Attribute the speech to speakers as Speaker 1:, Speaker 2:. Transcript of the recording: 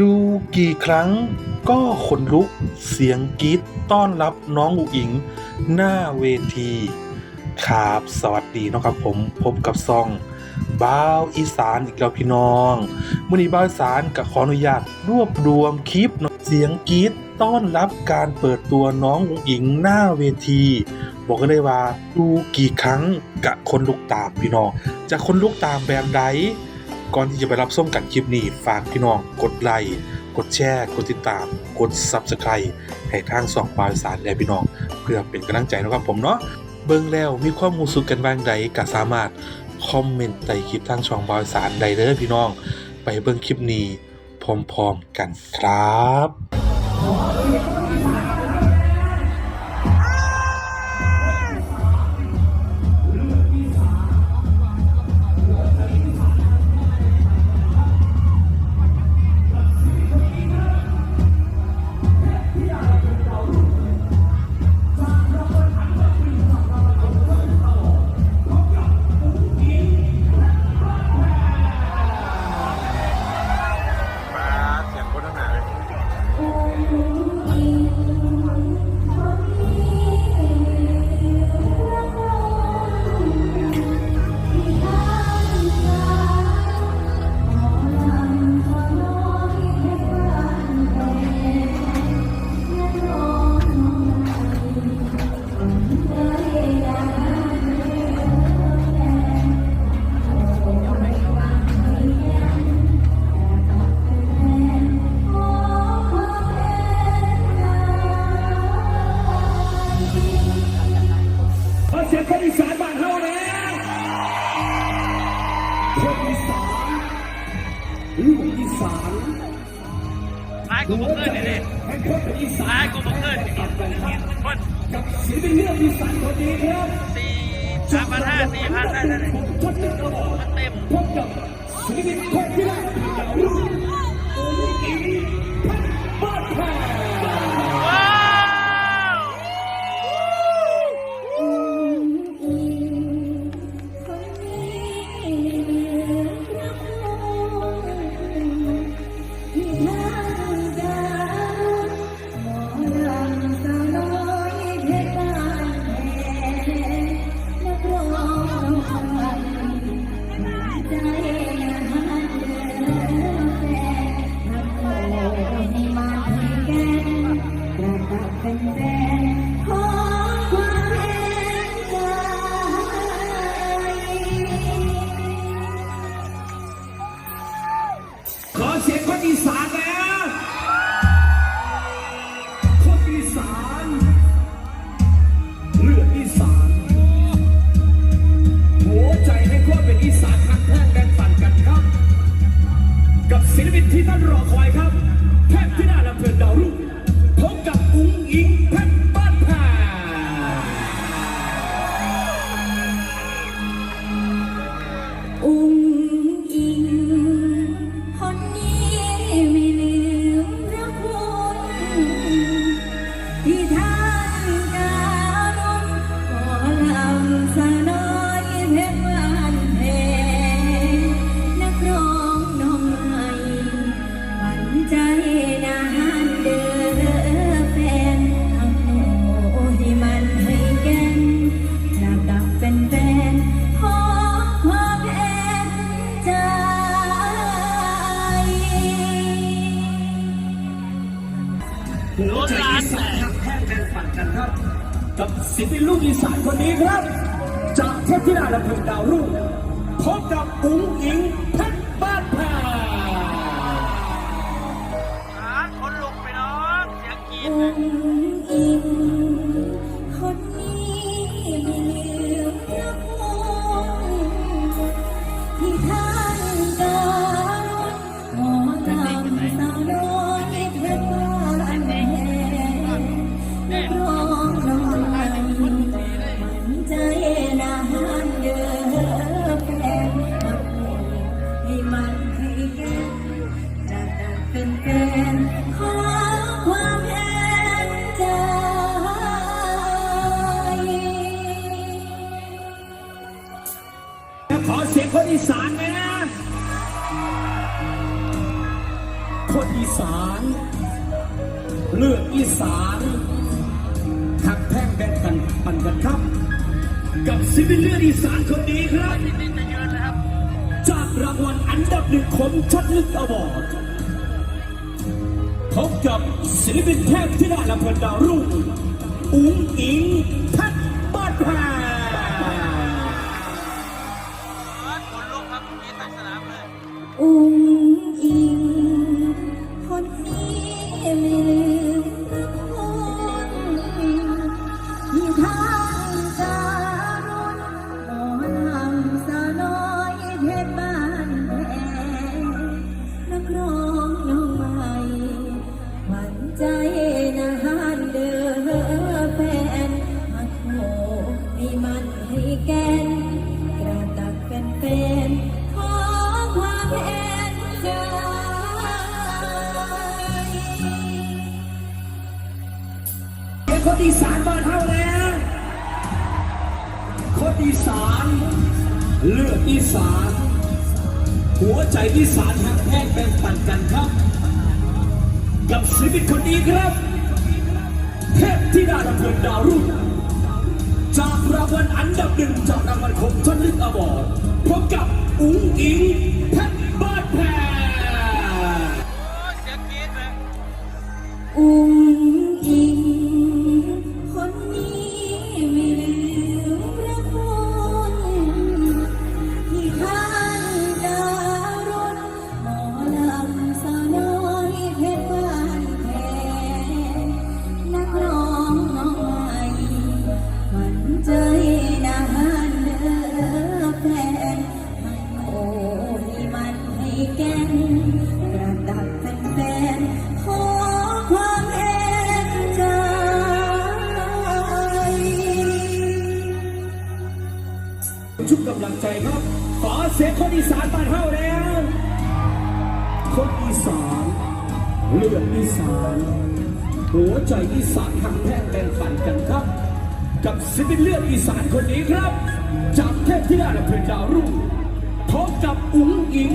Speaker 1: ดูกี่ครั้งก็ขนลุกเสียงกรี๊ดต้อนรับน้องอุ๋งอิง หน้าเวทีครับสวัสดีนะครับผมพบกับซองบ้าวอีสานอีกแล้วพี่น้องมื่อนี้บ้าวอีสานก็ขออนุญาตรวบรวมคลิปเนาะเสียงกรี๊ดต้อนรับการเปิดตัวน้องอุ๋งอิงหน้าเวที บอกกันเลยว่าดูกี่ครั้งกะคนลุกตามพี่น้องจะคนลุกตามแบบใด ก่อนที่จะไปรับส้มกันคลิปนี้ ฝากพี่น้องกดไลค์กดแชร์ กดติดตาม กด Subscribe ให้ทางสองปลายสารและพี่น้อง เพื่อเป็นกำลังใจนะครับผมเนาะเบิ่งแล้วมีความมูสุกกันบ้างใดก็สามารถคอมเมนต์ใต้คลิปทางช่องบอยสารใดเด้อพี่น้อง ไปเบิ่งคลิปนี้พร้อมๆกันครับ ลู
Speaker 2: กอีสาน
Speaker 3: ท้ายกูบังเกิดเลยดิ
Speaker 2: ให้คนเป็นอีสา
Speaker 3: ร้ายกูบังเกิดคน
Speaker 2: กับศิลปินเลืองอีสานคนนี้ครับ
Speaker 3: สี่สามพันห้าสี่พันได้เลย
Speaker 2: ชดติดตลอด
Speaker 3: มันเต็ม
Speaker 2: พบกับศิลปินคนที่แรกด กันครับ กับศิลปินลูกอี
Speaker 4: สานคน
Speaker 2: นี้ครับ จากเทพธิดาลำพึงดาวรุ่งพบกับอุ๋งอิงเพชรบ้านแพง
Speaker 3: ร้าคนลุกไปน้องเสียงกรีด
Speaker 4: อีสานไห
Speaker 2: มนะ คนอีสานเลือดอีสานหักแท่งแบ่งกันปันกันครับ กับศิลปินเลือดอีสานคนนี้ครับ
Speaker 3: จา
Speaker 2: กรางวัลอันดับหนึ่งของชัดลึกอวอร์ดพบกับศิลปินเทพที่ได้รับเงินดาวรุ่ง อุ๋งอิงแพท
Speaker 3: ให้
Speaker 4: แกนกระตักเป็นเป็นขอความเห็นใจ
Speaker 2: เดี๋ยวคนอีสานบ้านเฮาแล้ว คนอีสานเลือดอีสาน หัวใจอีสานหักแห้แบ่งปันกันครับ กับศิลปินคนนี้ครับเทพที่ได้รับเงินดาวรุ่งจากรางวัล อันดับหนึ่งจากรางวัลของ
Speaker 3: สียง
Speaker 4: คนอีสานบานเฮา
Speaker 2: แล้ว คนอีสานเลือดอีสานหัวใจอีสานทำแท่งแบ่งปันกันครับ กับศิลปินเลือดอีสานคนนี้ครับ จากเทพธิดาและเพลงดาวรุ่งพบกับอุ๋งอิง